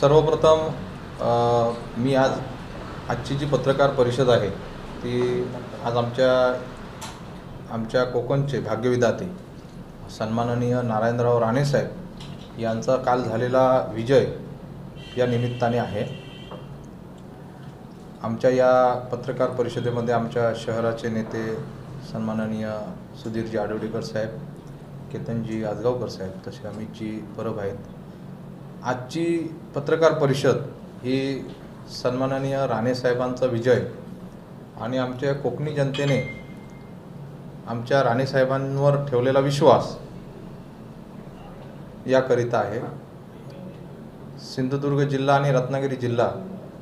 सर्वप्रथम मी आज आजची जी पत्रकार परिषद आहे ती आज आमच्या आमच्या कोकणचे भाग्यविधाते सन्माननीय नारायणराव राणेसाहेब यांचा काल झालेला विजय या निमित्ताने आहे. आमच्या या पत्रकार परिषदेमध्ये आमच्या शहराचे नेते सन्माननीय सुधीरजी आडवडीकर साहेब केतनजी आजगावकर साहेब तसे अमितजी परब आहेत. आजची पत्रकार परिषद ही सन्माननीय राणेसाहेबांचा विजय आणि आमच्या कोकणी जनतेने आमच्या राणेसाहेबांवर ठेवलेला विश्वास याकरिता आहे. सिंधुदुर्ग जिल्हा आणि रत्नागिरी जिल्हा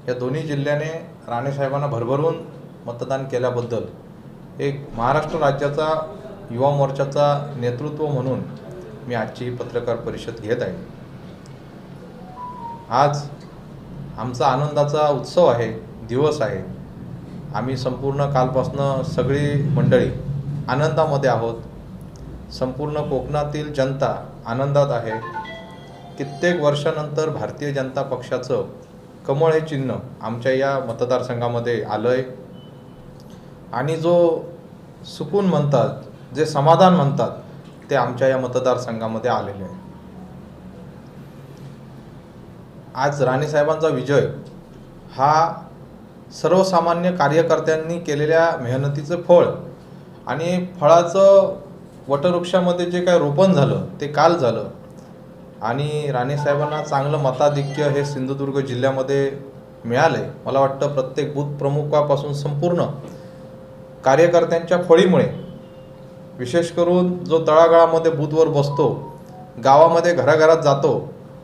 या दोन्ही जिल्ह्याने राणेसाहेबांना भरभरून मतदान केल्याबद्दल एक महाराष्ट्र राज्याचा युवा मोर्चाचा नेतृत्व म्हणून मी आजची पत्रकार परिषद घेत आहे. आज आमचा आनंदाचा उत्सव आहे दिवस आहे. आम्ही संपूर्ण कालपासनं सगळी मंडळी आनंदामध्ये आहोत. संपूर्ण कोकणातील जनता आनंदात आहे. कित्येक वर्षानंतर भारतीय जनता पक्षाचं कमळ हे चिन्ह आमच्या या मतदारसंघामध्ये आलं आहे आणि जो सुकून म्हणतात जे समाधान म्हणतात ते आमच्या या मतदारसंघामध्ये आलेले आहे. आज राणेसाहेबांचा विजय हा सर्वसामान्य कार्यकर्त्यांनी केलेल्या मेहनतीचं फळ आणि फळाचं वटवृक्षामध्ये जे काय रोपण झालं ते काल झालं. आणि राणेसाहेबांना चांगलं मताधिक्य हे सिंधुदुर्ग जिल्ह्यामध्ये मिळाले मला वाटतं प्रत्येक बूथ प्रमुखापासून संपूर्ण कार्यकर्त्यांच्या फळीमुळे. विशेष करून जो तळागाळामध्ये बूथवर बसतो गावामध्ये घराघरात जातो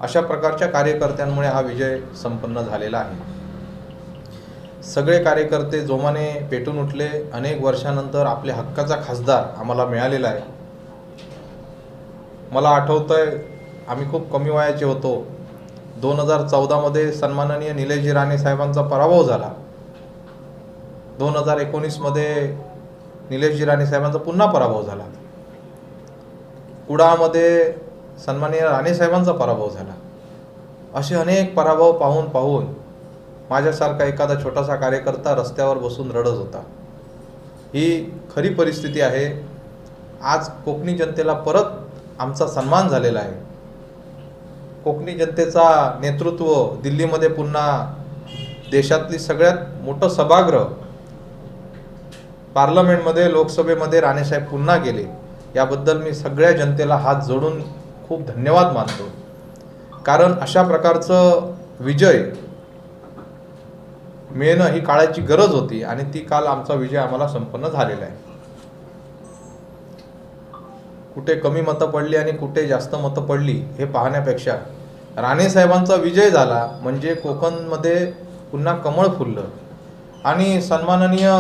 अशा प्रकारच्या कार्यकर्त्यांमुळे हा विजय संपन्न झालेला आहे. सगळे कार्यकर्ते जोमाने पेटून उठले. अनेक वर्षानंतर आपल्या हक्काचा खासदार आम्हाला मिळालेला आहे. मला आठवतंय आम्ही खूप कमी वयाचे होतो. दोन हजार चौदामध्ये सन्माननीय निलेशजी राणे साहेबांचा पराभव झाला. दोन हजार एकोणीसमध्ये निलेशजी राणे साहेबांचा पुन्हा पराभव झाला. कुडामध्ये सन्माननीय राणे साहेबांचा पराभव झाला. असे अनेक पराभव पाहून पाहून माझ्यासारखा एखादा छोटासा कार्यकर्ता रस्त्यावर बसून रडत होता. ही खरी परिस्थिती आहे. आज कोकणी जनतेला परत आमचा सन्मान झालेला आहे. कोकणी जनतेचा नेतृत्व दिल्लीमध्ये पुन्हा देशातली सगळ्यात मोठं सभागृह पार्लमेंटमध्ये लोकसभेमध्ये राणेसाहेब पुन्हा गेले. याबद्दल मी सगळ्या जनतेला हात जोडून खूप धन्यवाद मानतो. कारण अशा प्रकारचं विजय मिळणं ही काळाची गरज होती आणि ती काल आमचा विजय आम्हाला संपन्न झालेला आहे. कुठे कमी मतं पडली आणि कुठे जास्त मतं पडली हे पाहण्यापेक्षा राणेसाहेबांचा विजय झाला म्हणजे कोकणमध्ये पुन्हा कमळ फुललं. आणि सन्माननीय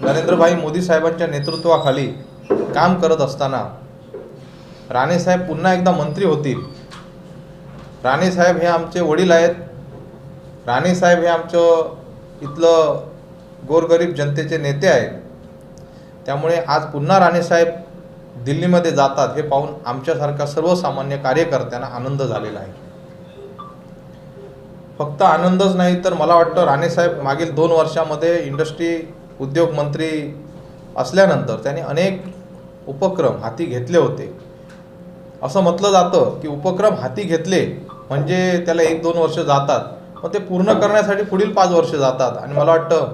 नरेंद्रभाई मोदी साहेबांच्या नेतृत्वाखाली काम करत असताना राणेसाहेब पुन्हा एकदा मंत्री होतील. राणेसाहेब हे आमचे वडील आहेत. राणेसाहेब हे आमचं इथलं गोरगरीब जनतेचे नेते आहेत. त्यामुळे आज पुन्हा राणेसाहेब दिल्लीमध्ये जातात हे पाहून आमच्यासारख्या सर्वसामान्य कार्यकर्त्यांना आनंद झालेला आहे. फक्त आनंदच नाही तर मला वाटतं राणेसाहेब मागील दोन वर्षामध्ये इंडस्ट्री उद्योग मंत्री असल्यानंतर त्यांनी अनेक उपक्रम हाती घेतले होते. असं म्हटलं जातं की उपक्रम हाती घेतले म्हणजे त्याला एक दोन वर्ष जातात. मग ते पूर्ण करण्यासाठी पुढील पाच वर्ष जातात. आणि मला वाटतं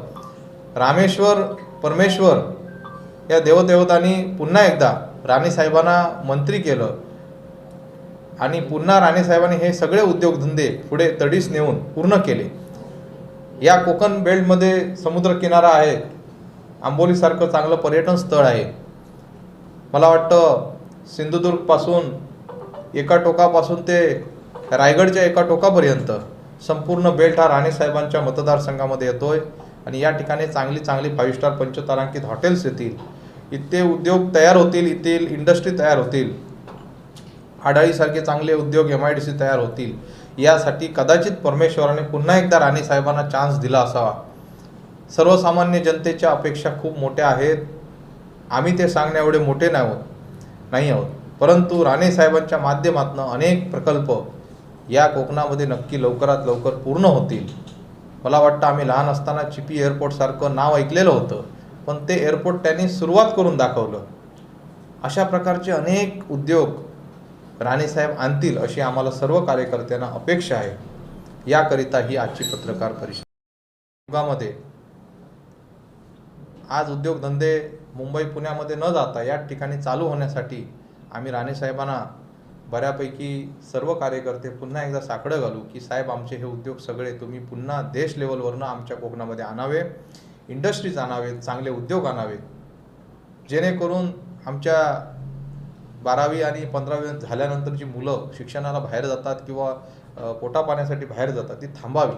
रामेश्वर परमेश्वर या देवदेवतांनी पुन्हा एकदा राणीसाहेबांना मंत्री केलं. आणि पुन्हा राणेसाहेबांनी हे सगळे उद्योगधंदे पुढे तडीस नेऊन पूर्ण केले. या कोकण बेल्टमध्ये समुद्रकिनारा आहे. आंबोलीसारखं चांगलं पर्यटन स्थळ आहे. मला वाटतं सिंधुदुर्गपासून एका टोकापासून ते रायगडच्या एका टोकापर्यंत संपूर्ण बेल्ट हा राणेसाहेबांच्या मतदारसंघामध्ये येतोय. आणि या ठिकाणी चांगली चांगली फाईव्ह स्टार पंचतारांकित हॉटेल्स येतील. इथे उद्योग तयार होतील येथील इंडस्ट्री तयार होतील. आडाळीसारखे चांगले उद्योग एम आय डी सी तयार होतील. यासाठी कदाचित परमेश्वराने पुन्हा एकदा राणेसाहेबांना चान्स दिला असावा. सर्वसामान्य जनतेच्या अपेक्षा खूप मोठ्या आहेत. आम्ही ते सांगण्या एवढे मोठे नाही आहोत. नाही आहोत. परंतु राणेसाहेबांच्या माध्यमातून अनेक प्रकल्प या कोकणामध्ये नक्की लवकरात लवकर पूर्ण होतील. मला वाटतं आम्ही लहान असताना चिपी एअरपोर्टसारखं नाव ऐकलेलं होतं पण ते एअरपोर्ट त्यांनी सुरुवात करून दाखवलं. अशा प्रकारचे अनेक उद्योग राणेसाहेब आणतील अशी आम्हाला सर्व कार्यकर्त्यांना अपेक्षा आहे. याकरिता ही आजची पत्रकार परिषद. युगामध्ये आज उद्योगधंदे मुंबई पुण्यामध्ये न जाता या ठिकाणी चालू होण्यासाठी आम्ही राणेसाहेबांना बऱ्यापैकी सर्व कार्यकर्ते पुन्हा एकदा साकडं घालू की साहेब आमचे हे उद्योग सगळे तुम्ही पुन्हा देश लेवलवरनं आमच्या कोकणामध्ये आणावे इंडस्ट्रीज आणावेत चांगले उद्योग आणावेत जेणेकरून आमच्या बारावी आणि पंधरावी झाल्यानंतरची मुलं शिक्षणाला बाहेर जातात किंवा पोटापाण्यासाठी बाहेर जातात ती थांबावी.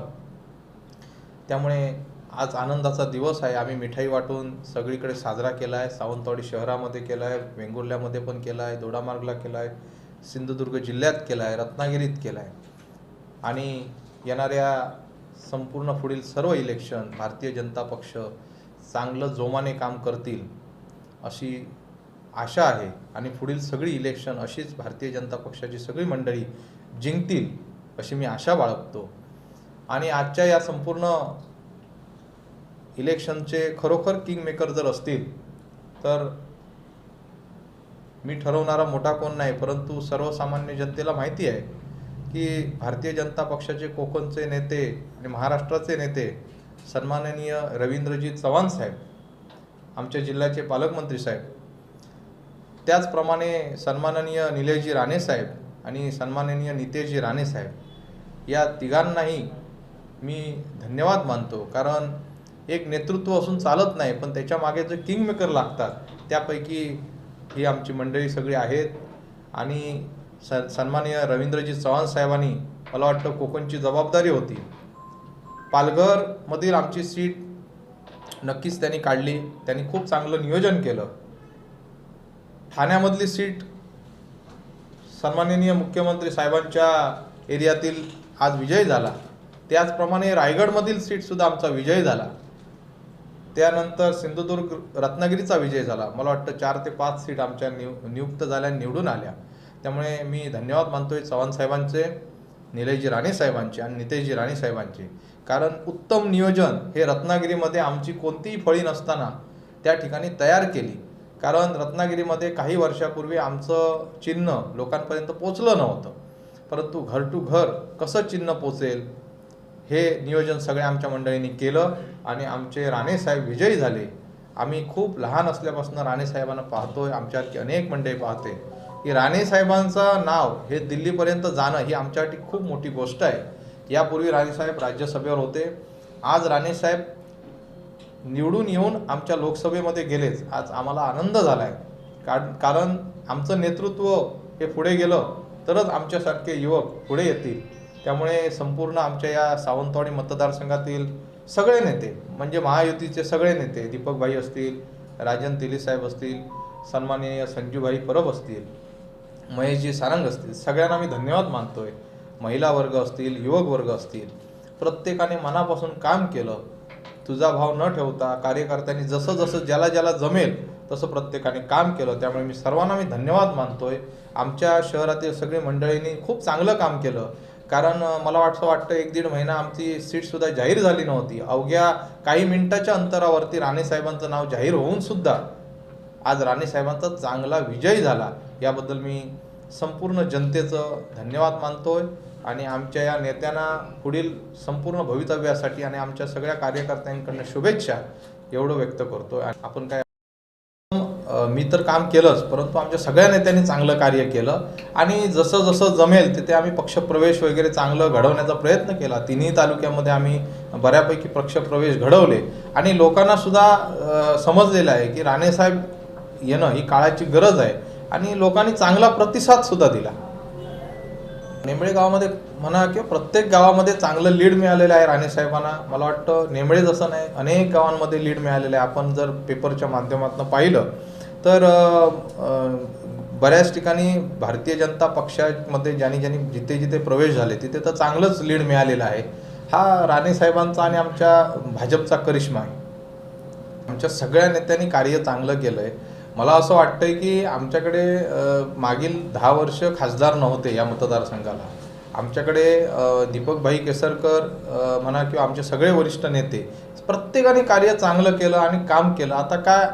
त्यामुळे आज आनंदाचा दिवस आहे. आम्ही मिठाई वाटून सगळीकडे साजरा केला आहे सावंतवाडी शहरामध्ये केला आहे वेंगुर्ल्यामध्ये पण केला आहे दोडामार्गला केला आहे सिंधुदुर्ग जिल्ह्यात केला आहे रत्नागिरीत केला आहे आणि येणाऱ्या संपूर्ण पुढील सर्व इलेक्शन भारतीय जनता पक्ष चांगलं जोमाने काम करतील अशी आशा आहे. आणि पुढील सगळी इलेक्शन अशीच भारतीय जनता पक्षाची सगळी मंडळी जिंकतील अशी मी आशा बाळगतो. आणि आजच्या या संपूर्ण इलेक्शनचे खरोखर किंग मेकर जर असतील तर मी ठरवणारा मोठा कोण नाही परंतु सर्वसामान्य जनतेला माहिती आहे की भारतीय जनता पक्षाचे कोकणचे नेते आणि महाराष्ट्राचे नेते सन्माननीय रवींद्रजी चव्हाण साहेब आमच्या जिल्ह्याचे पालकमंत्री साहेब त्याचप्रमाणे सन्माननीय निलेशजी राणे साहेब आणि सन्माननीय नितेशजी राणे साहेब या तिघांनाही मी धन्यवाद मानतो. कारण एक नेतृत्व असून चालत नाही पण त्याच्यामागे जे किंगमेकर लागतात त्यापैकी ही आमची मंडळी सगळी आहेत. आणि स सन्माननीय रवींद्रजी चव्हाण साहेबांनी मला वाटतं कोकणची जबाबदारी होती. पालघरमधील आमची सीट नक्कीच त्यांनी काढली. त्यांनी खूप चांगलं नियोजन केलं. ठाण्यामधली सीट सन्माननीय मुख्यमंत्री साहेबांच्या एरियातील आज विजय झाला. त्याचप्रमाणे रायगडमधील सीटसुद्धा आमचा विजय झाला. त्यानंतर सिंधुदुर्ग रत्नागिरीचा विजय झाला. मला वाटतं चार ते पाच सीट आमच्या निव नियुक्त झाल्या निवडून आल्या. त्यामुळे मी धन्यवाद मानतोय चव्हाण साहेबांचे निलयजी राणे साहेबांचे आणि नितेशजी राणे साहेबांचे. कारण उत्तम नियोजन हे रत्नागिरीमध्ये आमची कोणतीही फळी नसताना त्या ठिकाणी तयार केली. कारण रत्नागिरीमध्ये काही वर्षापूर्वी आमचं चिन्ह लोकांपर्यंत पोचलं नव्हतं. परंतु घर टू घर कसं चिन्ह पोचेल? हे नियोजन सगळे आमच्या मंडळींनी केलं आणि आमचे राणेसाहेब विजयी झाले. आम्ही खूप लहान असल्यापासून राणेसाहेबांना पाहतोय आमच्यासारखी अनेक मंडळी पाहते. की राणेसाहेबांचं नाव हे दिल्लीपर्यंत जाणं ही आमच्यासाठी खूप मोठी गोष्ट आहे. यापूर्वी राणेसाहेब राज्यसभेवर होते. आज राणेसाहेब निवडून येऊन आमच्या लोकसभेमध्ये गेलेच. आज आम्हाला आनंद झाला आहे कारण कारण आमचं नेतृत्व हे पुढे गेलं तरच आमच्यासारखे युवक पुढे येतील. त्यामुळे संपूर्ण आमच्या या सावंतवाडी मतदारसंघातील सगळे नेते म्हणजे महायुतीचे सगळे नेते दीपकभाई असतील राजन तेलीसाहेब असतील सन्माननीय संजूभाई परब असतील महेशजी सारंग असतील सगळ्यांना मी धन्यवाद मानतोय. महिला वर्ग असतील युवक वर्ग असतील प्रत्येकाने मनापासून काम केलं. तुझा भाव न ठेवता कार्यकर्त्यांनी जसं जसं ज्याला ज्याला जमेल तसं प्रत्येकाने काम केलं. त्यामुळे मी सर्वांना मी धन्यवाद मानतोय. आमच्या शहरातील सगळी मंडळींनी खूप चांगलं काम केलं. कारण मला वाटतं वाटतं एक दीड महिना आमची सीटसुद्धा जाहीर झाली नव्हती. अवघ्या काही मिनिटाच्या अंतरावरती राणेसाहेबांचं नाव जाहीर होऊन सुद्धा आज राणेसाहेबांचा चांगला विजय झाला. याबद्दल मी संपूर्ण जनतेचं धन्यवाद मानतोय आणि आमच्या या नेत्यांना पुढील संपूर्ण भवितव्यासाठी आणि आमच्या सगळ्या कार्यकर्त्यांकडनं शुभेच्छा एवढं व्यक्त करतोय. आपण काय मी तर काम केलंच परंतु आमच्या सगळ्या नेत्यांनी चांगलं कार्य केलं. आणि जसं जसं जमेल तिथे आम्ही पक्षप्रवेश वगैरे चांगलं घडवण्याचा प्रयत्न केला. तिन्ही तालुक्यामध्ये आम्ही बऱ्यापैकी पक्षप्रवेश घडवले. आणि लोकांना सुद्धा समजलेलं आहे की राणेसाहेब येणं ही काळाची गरज आहे. आणि लोकांनी चांगला प्रतिसाद सुद्धा दिला. नेमळे गावामध्ये म्हणा किंवा प्रत्येक गावामध्ये चांगलं लीड मिळालेलं आहे राणेसाहेबांना मला वाटतं नेमळे जसं नाही अनेक गावांमध्ये लीड मिळालेलं आहे. आपण जर पेपरच्या माध्यमातून पाहिलं तर बऱ्याच ठिकाणी भारतीय जनता पक्षामध्ये ज्यांनी ज्यांनी जिथे जिथे प्रवेश झाले तिथे तर चांगलंच लीड मिळालेलं आहे. हा राणेसाहेबांचा आणि आमच्या भाजपचा करिश्मा आहे. आमच्या सगळ्या नेत्यांनी कार्य चांगलं केलं आहे मला असं वाटतंय की आमच्याकडे मागील दहा वर्ष खासदार नव्हते या मतदारसंघाला. आमच्याकडे दीपकभाई केसरकर म्हणा किंवा आमचे सगळे वरिष्ठ नेते प्रत्येकाने कार्य चांगलं केलं आणि काम केलं. आता काय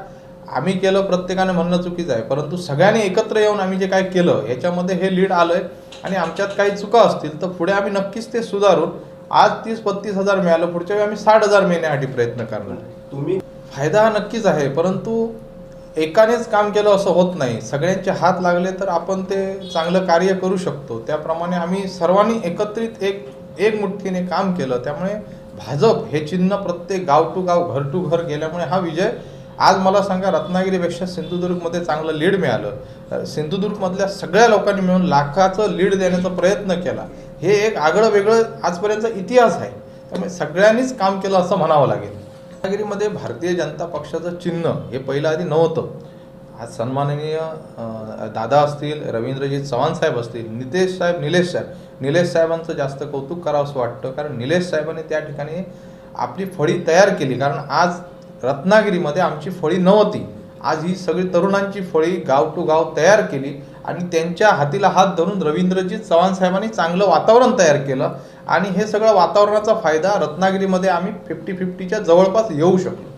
आम्ही केलं प्रत्येकाने म्हणणं चुकीचं आहे. परंतु सगळ्यांनी एकत्र येऊन आम्ही जे काय केलं याच्यामध्ये हे लीड आलं आहे आणि आमच्यात काही चुका असतील तर पुढे आम्ही नक्कीच ते सुधारून आज तीस पस्तीस हजार मिळालं पुढच्या वेळी आम्ही साठ हजार मिळण्यासाठी प्रयत्न करणार तुम्ही फायदा हा नक्कीच आहे परंतु एकानेच काम केलं असं होत नाही. सगळ्यांचे हात लागले तर आपण ते चांगलं कार्य करू शकतो. त्याप्रमाणे आम्ही सर्वांनी एकत्रित एक एक मुठ्ठीने काम केलं. त्यामुळे भाजप हे चिन्ह प्रत्येक गाव टू गाव घर टू घर गेल्यामुळे हा विजय आज मला सांगा रत्नागिरीपेक्षा सिंधुदुर्गमध्ये चांगलं लीड मिळालं. सिंधुदुर्गमधल्या सगळ्या लोकांनी मिळून लाखाचं लीड देण्याचा प्रयत्न केला. हे एक आगळं वेगळं आजपर्यंतचा इतिहास आहे. त्यामुळे सगळ्यांनीच काम केलं असं म्हणावं लागेल. रत्नागिरीमध्ये भारतीय जनता पक्षाचं चिन्ह हे पहिलं आधी नव्हतं. आज सन्माननीय दादा असतील रवींद्रजीत चव्हाण साहेब असतील नितेश साहेब निलेश साहेब. निलेश साहेबांचं जास्त कौतुक करावं असं वाटतं. कारण निलेश साहेबांनी त्या ठिकाणी आपली फळी तयार केली. कारण आज रत्नागिरीमध्ये आमची फळी नव्हती. आज ही सगळी तरुणांची फळी गाव टू गाव तयार केली आणि त्यांच्या हातीला हात धरून रवींद्रजीत चव्हाण साहेबांनी चांगलं वातावरण तयार केलं आणि हे सगळं वातावरणाचा फायदा रत्नागिरीमध्ये आम्ही फिफ्टी फिफ्टीच्या जवळपास येऊ शकलो.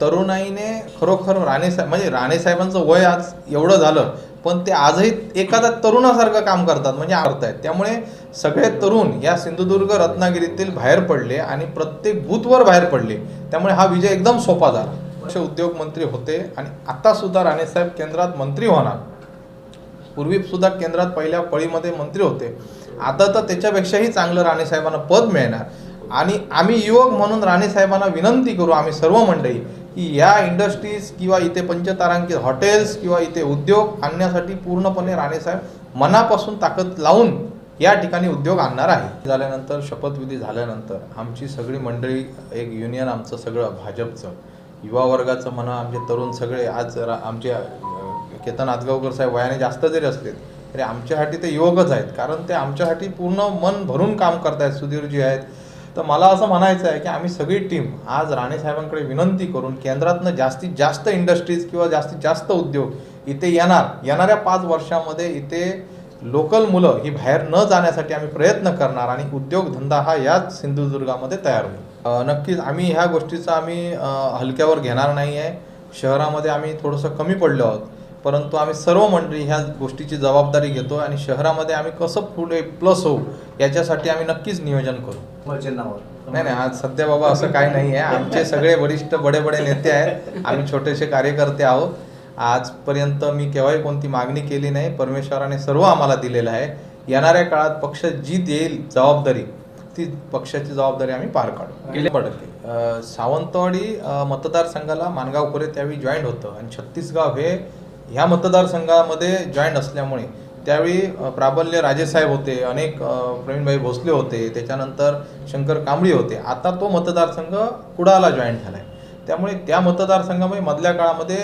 तरुणाईने खरोखर राणे साहेब म्हणजे राणे साहेबांचं वय आज एवढं झालं पण ते आजही एखाद्या तरुणासारखं काम करतात म्हणजे आहेत. त्यामुळे सगळे तरुण या सिंधुदुर्ग रत्नागिरीतील बाहेर पडले आणि प्रत्येक बूथवर बाहेर पडले. त्यामुळे हा विजय एकदम सोपा झाला. असे उद्योग मंत्री होते आणि आता सुद्धा राणेसाहेब केंद्रात मंत्री होणार. पूर्वी सुद्धा केंद्रात पहिल्या पळीमध्ये मंत्री होते. आता तर त्याच्यापेक्षाही चांगलं राणेसाहेबांना पद मिळणार. आणि आम्ही युवक म्हणून राणेसाहेबांना विनंती करू आम्ही सर्व मंडळी की या इंडस्ट्रीज किंवा इथे पंचतारांकित हॉटेल्स किंवा इथे उद्योग आणण्यासाठी पूर्णपणे राणेसाहेब मनापासून ताकद लावून या ठिकाणी उद्योग आणणार आहे झाल्यानंतर शपथविधी झाल्यानंतर आमची सगळी मंडळी एक युनियन आमचं सगळं भाजपचं युवा वर्गाचं म्हणा आमचे तरुण सगळे आज आमचे केतन आजगावकर साहेब वयाने जास्त जरी असले तरी आमच्यासाठी ते युवकच आहेत. कारण ते आमच्यासाठी पूर्ण मन भरून काम करतायत सुधीरजी आहेत तर मला असं म्हणायचं आहे की आम्ही सगळी टीम आज राणे साहेबांकडे विनंती करून केंद्रातनं जास्तीत जास्त इंडस्ट्रीज किंवा जास्तीत जास्त उद्योग इथे येणार येणाऱ्या पाच वर्षामध्ये इथे लोकल मुलं ही बाहेर न जाण्यासाठी आम्ही प्रयत्न करणार आणि उद्योगधंदा हा याच सिंधुदुर्गामध्ये तयार होईल. नक्कीच आम्ही ह्या गोष्टीचा आम्ही हलक्यावर घेणार नाही आहे. शहरामध्ये आम्ही थोडंसं कमी पडलो आहोत. परंतु आम्ही सर्व मंडळी ह्या गोष्टीची जबाबदारी घेतो आणि शहरामध्ये आम्ही कसं पुढे प्लस होऊ याच्यासाठी आम्ही नक्कीच नियोजन करू. नाही नाही आज सध्या बाबा असं काही नाही आहे. आमचे सगळे वरिष्ठ बडे बडे नेते आहेत. आम्ही छोटेसे कार्यकर्ते आहोत. आजपर्यंत मी केव्हाही कोणती मागणी केली नाही. परमेश्वराने सर्व आम्हाला दिलेलं आहे. येणाऱ्या काळात पक्ष जी देईल जबाबदारी ती पक्षाची जबाबदारी आम्ही पार काढू. गेले-. अं, सावंतवाडी मतदारसंघाला मानगाव खोरे त्यावेळी जॉईंट होतं. आणि छत्तीसगाव हे ह्या मतदारसंघामध्ये जॉईंट असल्यामुळे त्यावेळी प्राबल्य राजेसाहेब होते अनेक प्रवीणभाई भोसले होते त्याच्यानंतर शंकर कांबळी होते. आता तो मतदारसंघ कुडाला जॉईन झाला आहे त्यामुळे त्या मतदारसंघामध्ये मधल्या काळामध्ये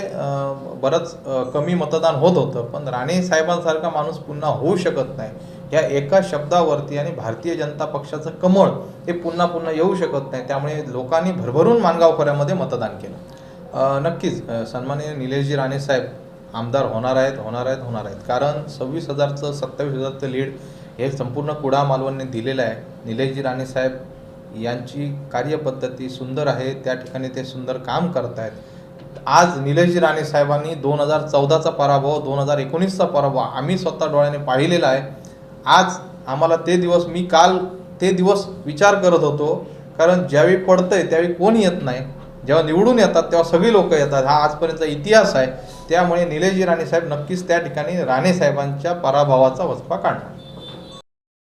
बरंच कमी मतदान होत होतं. पण राणे साहेबांसारखा माणूस पुन्हा होऊ शकत नाही. या एका शब्दावरती आणि भारतीय जनता पक्षाचं कमळ हे पुन्हा पुन्हा येऊ शकत नाही. त्यामुळे लोकांनी भरभरून मानगाव खोऱ्यामध्ये मतदान केलं. नक्कीच सन्माननीय निलेशजी राणे साहेब आमदार होणार आहेत होणार आहेत होणार आहेत. कारण सव्वीस हजारचं सत्तावीस हजारचं लीड हे संपूर्ण कुडा मालवणने दिलेलं आहे. निलेशजी राणे साहेब यांची कार्यपद्धती सुंदर आहे. त्या ठिकाणी ते सुंदर काम करत आहेत आज निलेशजी राणे साहेबांनी दोन हजार चौदाचा पराभव दोन हजार एकोणीसचा पराभव आम्ही स्वतः डोळ्याने पाहिलेला आहे. आज आम्हाला ते दिवस मी काल ते दिवस विचार करत होतो. कारण ज्यावेळी पडतंय त्यावेळी कोण येत नाही? जेव्हा निवडून येतात तेव्हा सगळी लोक येतात. हा आजपर्यंतचा इतिहास आहे. त्यामुळे निलेशजी राणेसाहेब नक्कीच त्या ठिकाणी राणेसाहेबांच्या पराभवाचा वचपा काढणार.